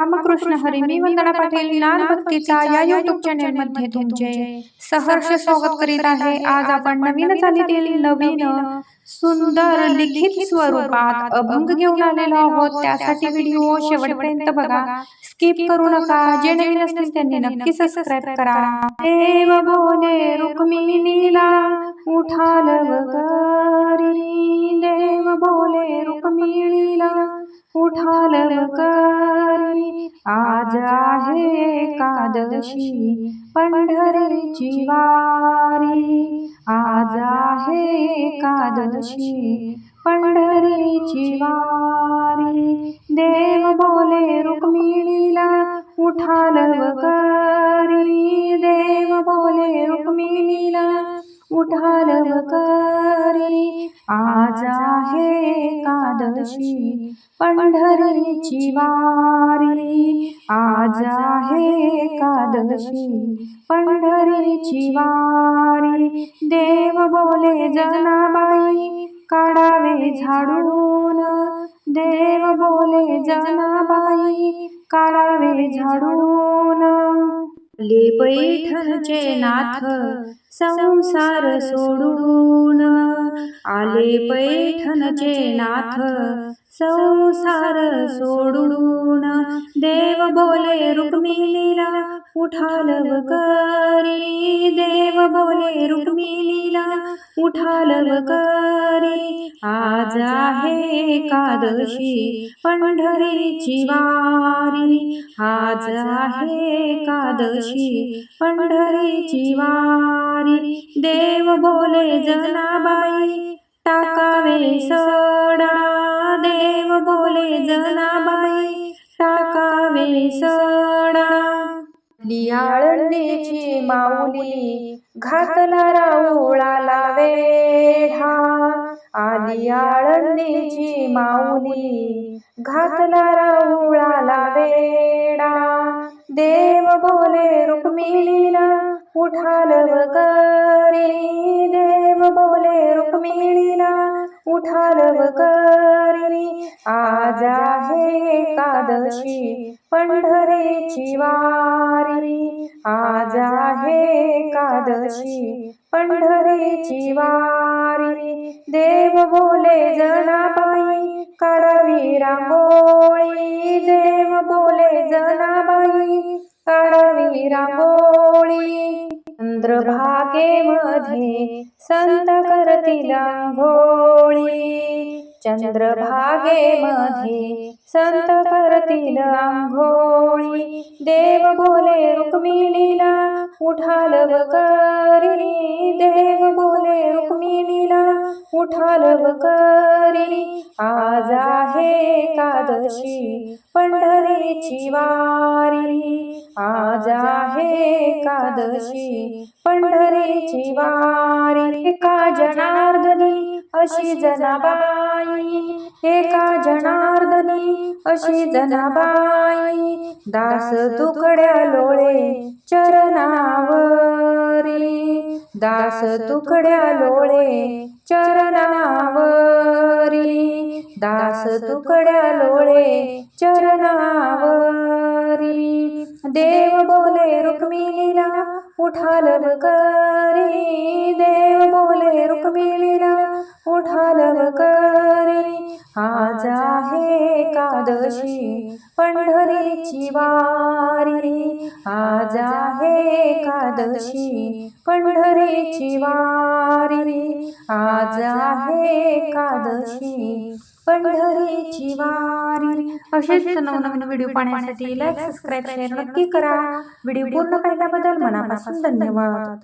रामकृष्ण हरी मी वंदना पाटील ज्ञान भक्तीचा या YouTube channel मध्ये तुमचे सहर्ष स्वागत करीत आहे. आज आपण नवीन चालीतील नवीन सुंदर लिखित स्वरूपात अभंग घेऊन आलेलो आहोत. त्यासाठी व्हिडिओ शेवटपर्यंत बघा. स्किप करू नका. जे नवीन असतील त्यांनी नक्की सबस्क्राईब करा. देव बोले रुक्मिणीला उठाल वगरी देव बोले रुक्मिणीला उठाल वगरी आज आहे एकादशी पंढरीची वारी. आज आहे एकादशी पंढरीची वारी. देव बोले रुक्मिणीला उठाल करी. देव बोले रुक्मिणीला उठाल करी. आज आहे एकादशी पंढरीची वारी. आज आहे एकादशी पंढरीची वारी. देव बोले जनाबाई काढावे झाडून. देव बोले जनाबाई काढावे झाडून. ले पैठणचे नाथ संसार सोडून. आले पैठणचे नाथ. संसार सोडून देव बोले रुक्मिणीला उठालव करी. देव बोले रुक्मिणीला उठालव करी. आज आहे एकादशी पंढरीची वारी. आज आहे एकादशी पंढरीची वारी. देव बोले जनाबाई टाकावे सडा. देव बोले जनाबाई सणा. सडा माऊली घातला राऊळाला वेढा. आली आळंदीची माऊली घातला राऊळाला वेडा देव बोले रुक्मिणीला उठाल करी देव बोले रुक्मिणीला उठाल वगरी आज आहे एकादशी पंढरीची वारी. आज आहे एकादशी पंढरीची वारी. देव बोले जनाबाई काढावी रांगोळी. देव बोले जनाबाई काढावी रांगोळी. चंद्रभागेमध्ये संत करतील आंघोळी. चंद्रभागेमध्ये संत करतील आंघोळी. देव बोले रुक्मिणीला उठाल करी. देव बोले रुक्मिणीला उठाल करी. आज आहे एकादशी पंढरीची वारी. आज आहे एकादशी. पंढरीची वारी एका जनार्दनी अशी जनाबाई. एका जनार्दनी अशी जनाबाई. दास तुकड्या लोळे चरण दास तुकड्या लोळे चरणावरी. दास तुकड्या लोळे चरणावरी. देव बोले रुक्मिणीला उठाल करी. देव बोले रुक्मिणीला उठाल करी. आज आहे एकादशी पंढरीची वारी. आज आहे एकादशी पंढरीची वारी. आज आहे एकादशी पंढरीची वारी. असेच नवनवीन व्हिडिओ पाहण्यासाठी लाईक सबस्क्राईब शेअर नक्की करा. व्हिडिओ पूर्ण पाहिल्याबद्दल मनापासून धन्यवाद.